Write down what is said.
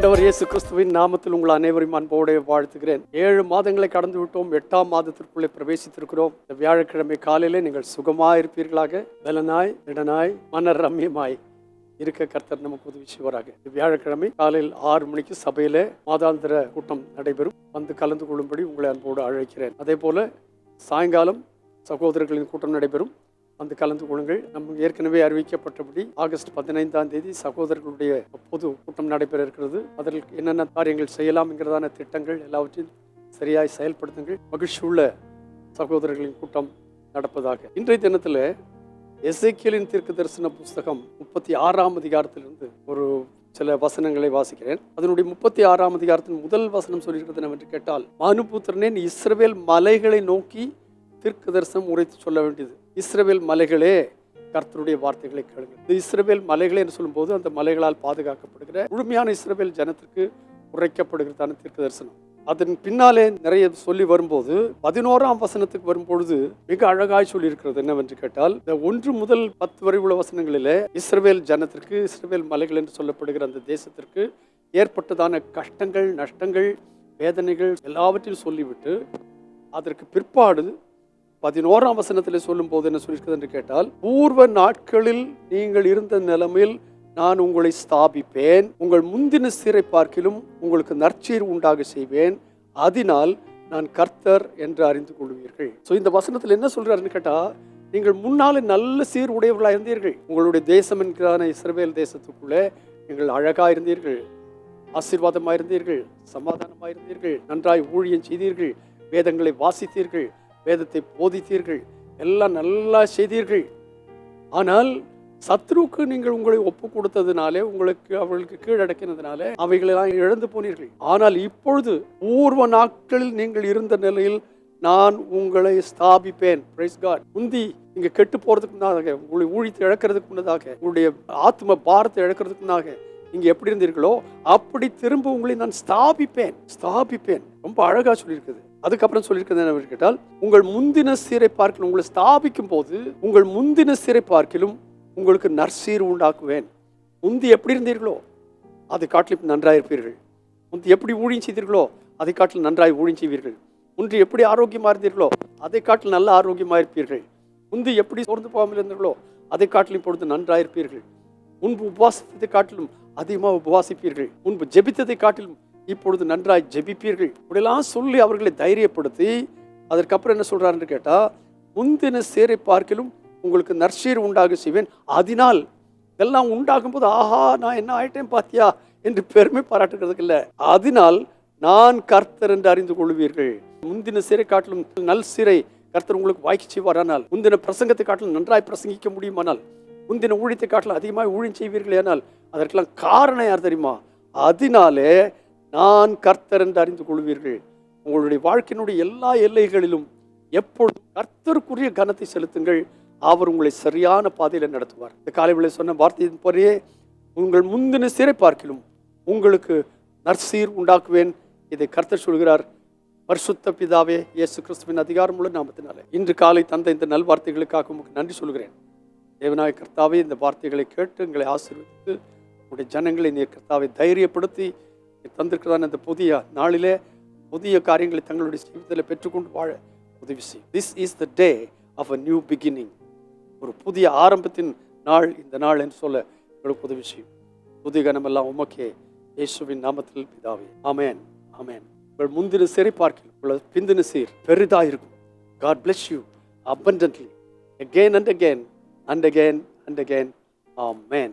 ஆண்டவர் இயேசு கிறிஸ்துவின் நாமத்தில் உங்கள் அனைவரையும் அன்போடு வாழ்த்துகிறேன். ஏழு மாதங்களை கடந்து விட்டோம். எட்டாம் மாதத்திற்குள்ளே பிரவேசித்திருக்கிறோம். இந்த வியாழக்கிழமை காலையிலே நீங்கள் சுகமாக இருப்பீர்களாக பலனாய் இடனாய் மன ரம்யமாய் இருக்க கர்த்தர் நமக்கு உதவி செய்வாராக. இந்த வியாழக்கிழமை காலையில் ஆறு மணிக்கு சபையில மாதாந்திர கூட்டம் நடைபெறும். வந்து கலந்து கொள்ளும்படி உங்களை அன்போடு அழைக்கிறேன். அதே போல சாயங்காலம் சகோதரர்களின் கூட்டம் நடைபெறும். வந்து கலந்து கொள்ளுங்கள். நம்ம ஏற்கனவே அறிவிக்கப்பட்டபடி ஆகஸ்ட் பதினைந்தாம் தேதி சகோதரர்களுடைய பொது கூட்டம் நடைபெற இருக்கிறது. அதற்கு என்னென்ன காரியங்கள் செய்யலாம் என்கிறதான திட்டங்கள் எல்லாவற்றையும் சரியாய் செயல்படுத்துங்கள். மகிழ்ச்சி உள்ள சகோதரர்களின் கூட்டம் நடப்பதாக. இன்றைய தினத்தில் எசேக்கியலின் தீர்க்க தரிசன புஸ்தகம் முப்பத்தி ஆறாம் அதிகாரத்திலிருந்து ஒரு சில வசனங்களை வாசிக்கிறேன். அதனுடைய முப்பத்தி ஆறாம் அதிகாரத்தின் முதல் வசனம் சொல்லியிருக்கிறது என்னவென்று கேட்டால் மானுபுத்திரனே இஸ்ரவேல் மலைகளை நோக்கி தீர்க்க தரிசனம் உரைத்து சொல்ல வேண்டியது. இஸ்ரவேல் மலைகளே கர்த்தருடைய வார்த்தைகளை கேளுங்கள். இந்த இஸ்ரவேல் மலைகளே என்று சொல்லும்போது அந்த மலைகளால் பாதுகாக்கப்படுகிற முழுமையான இஸ்ரவேல் ஜனத்திற்கு உரைக்கப்படுகிறதான தீர்க்க தரிசனம் அதன் பின்னாலே நிறைய சொல்லி வரும்போது பதினோராம் வசனத்துக்கு வரும்பொழுது மிக அழகாய் சொல்லி இருக்கிறது என்னவென்று கேட்டால் இந்த ஒன்று முதல் பத்து வரை உள்ள வசனங்களிலே இஸ்ரவேல் ஜனத்திற்கு இஸ்ரவேல் மலைகள் என்று சொல்லப்படுகிற அந்த தேசத்திற்கு ஏற்பட்டதான கஷ்டங்கள் நஷ்டங்கள் வேதனைகள் எல்லாவற்றையும் சொல்லிவிட்டு அதற்கு பிற்பாடு பதினோராம் வசனத்தில் சொல்லும் போது என்ன சொல்லியிருக்கிறது என்று கேட்டால் பூர்வ நாட்களில் நீங்கள் இருந்த நிலைமையில் நான் உங்களை ஸ்தாபிப்பேன். உங்கள் முந்தின சீரை பார்க்கிலும் உங்களுக்கு நற்சீர் உண்டாக செய்வேன். அதனால் நான் கர்த்தர் என்று அறிந்து கொள்வீர்கள். ஸோ இந்த வசனத்தில் என்ன சொல்றாருன்னு கேட்டால் நீங்கள் முன்னாலே நல்ல சீர் உடையவர்களாக இருந்தீர்கள். உங்களுடைய தேசம் என்கிறான இஸ்ரவேல் தேசத்துக்குள்ளே நீங்கள் அழகாக இருந்தீர்கள். ஆசீர்வாதமாக இருந்தீர்கள் சமாதானமாக இருந்தீர்கள் நன்றாய் ஊழியம் செய்தீர்கள். வேதங்களை வாசித்தீர்கள். வேதத்தை போதித்தீர்கள் எல்லாம் நல்லா செய்தீர்கள். ஆனால் சத்ருக்கு நீங்கள் உங்களை ஒப்பு கொடுத்ததுனாலே உங்களுக்கு அவர்களுக்கு கீழடக்கினதுனாலே அவைகளெல்லாம் இழந்து போனீர்கள். ஆனால் இப்பொழுது பூர்வ நாட்களில் நீங்கள் இருந்த நிலையில் நான் உங்களை ஸ்தாபிப்பேன். பிரைஸ் காட் முந்தி நீங்க கெட்டு போறதுக்கு முன்னதாக உங்களை ஊழித்து இழக்கிறதுக்கு முன்னதாக உங்களுடைய ஆத்ம பாரத்தை இழக்கிறதுக்கு முன்னாக நீங்க எப்படி இருந்தீர்களோ அப்படி திரும்ப உங்களை நான் ஸ்தாபிப்பேன். ஸ்தாபிப்பேன். ரொம்ப அழகா சொல்லியிருக்குது. அதுக்கப்புறம் சொல்லியிருக்கிறது என்ன கேட்டால் உங்கள் முந்தின சீரை பார்க்கலும் உங்களை ஸ்தாபிக்கும் போது உங்கள் முந்தின சீரை பார்க்கிலும் உங்களுக்கு நற்சீர் உண்டாக்குவேன். முந்தி எப்படி இருந்தீர்களோ அதை காட்டிலும் நன்றாக இருப்பீர்கள். முந்தி எப்படி ஊழியம் செய்தீர்களோ அதை காட்டில் நன்றாய் ஊழியம் செய்வீர்கள். முந்தி எப்படி ஆரோக்கியமாக இருந்தீர்களோ அதை காட்டில் நல்ல ஆரோக்கியமாக இருப்பீர்கள். முந்தி எப்படி சோர்ந்து போகாமல் இருந்தீர்களோ அதை காட்டிலும் இப்பொழுது நன்றாக இருப்பீர்கள். முன்பு உபவாசத்தை காட்டிலும் அதிகமாக உபவாசிப்பீர்கள். முன்பு ஜெபித்ததை காட்டிலும் இப்பொழுது நன்றாய் ஜெபிப்பீர்கள். இப்படிலாம் சொல்லி அவர்களை தைரியப்படுத்தி அதற்கப்புறம் என்ன சொல்கிறாருன்னு கேட்டால் முந்தின சேரை பார்க்கிலும் உங்களுக்கு நற்சீர் உண்டாக செய்வேன். அதனால் இதெல்லாம் உண்டாகும் போது ஆஹா நான் என்ன ஆயிட்டேன் பாத்தியா? என்று பெருமை பாராட்டுகிறதுக்கு இல்லை. அதனால் நான் கர்த்தர் என்று அறிந்து கொள்வீர்கள். முந்தின சிறை காட்டிலும் நல் சிறை கர்த்தர் உங்களுக்கு வாய்க்கு செய்வாரானால் முந்தின பிரசங்கத்தை காட்டிலும் நன்றாய் பிரசங்கிக்க முடியுமானால் முந்தின ஊழியத்தை காட்டிலும் அதிகமாக ஊழியம் செய்வீர்கள் ஆனால் அதற்கெல்லாம் காரணம் யார் தெரியுமா? அதனாலே நான் கர்த்தர் என்று அறிந்து கொள்வீர்கள். உங்களுடைய வாழ்க்கையினுடைய எல்லா எல்லைகளிலும் எப்பொழுதும் கர்த்தருக்குரிய கனத்தை செலுத்துங்கள். அவர் உங்களை சரியான பாதையில் நடத்துவார். இந்த காலைவில் சொன்ன வார்த்தையின் போலயே உங்கள் முந்தின சிறை பார்க்கிலும் உங்களுக்கு நற்சீர் உண்டாக்குவேன். இதை கர்த்தர் சொல்கிறார். பரிசுத்த பிதாவே இயேசு கிறிஸ்துவின் அதிகாரமுள்ள நாமத்தினாலே. இன்று காலை தந்த இந்த நல்வார்த்தைகளுக்காக உங்களுக்கு நன்றி சொல்கிறேன். தேவநாய கர்த்தாவே இந்த வார்த்தைகளை கேட்டு எங்களை ஆசீர்வதித்து உங்களுடைய ஜனங்களை நீர் கர்த்தாவை தைரியப்படுத்தி தந்திருக்கிறதான இந்த புதிய நாளிலே புதிய காரியங்களை தங்களுடைய ஜீவிதத்தில் பெற்றுக்கொண்டு வாழ உதவி செய்யும். This is the day of a new beginning ஒரு புதிய ஆரம்பத்தின் நாள் இந்த நாள் என்று சொல்ல எங்களுக்கு உதவி செய்யும். புதிய கனமெல்லாம் உமக்கே இயேசுவின் நாமத்தில் பிதாவே. ஆமேன் ஆமேன் உங்கள் முந்தின சிறை பார்க்கலாம் உங்கள் பிந்தின சீர் பெரிதாக இருக்கும் God bless you abundantly. Again and again and again and again. Amen.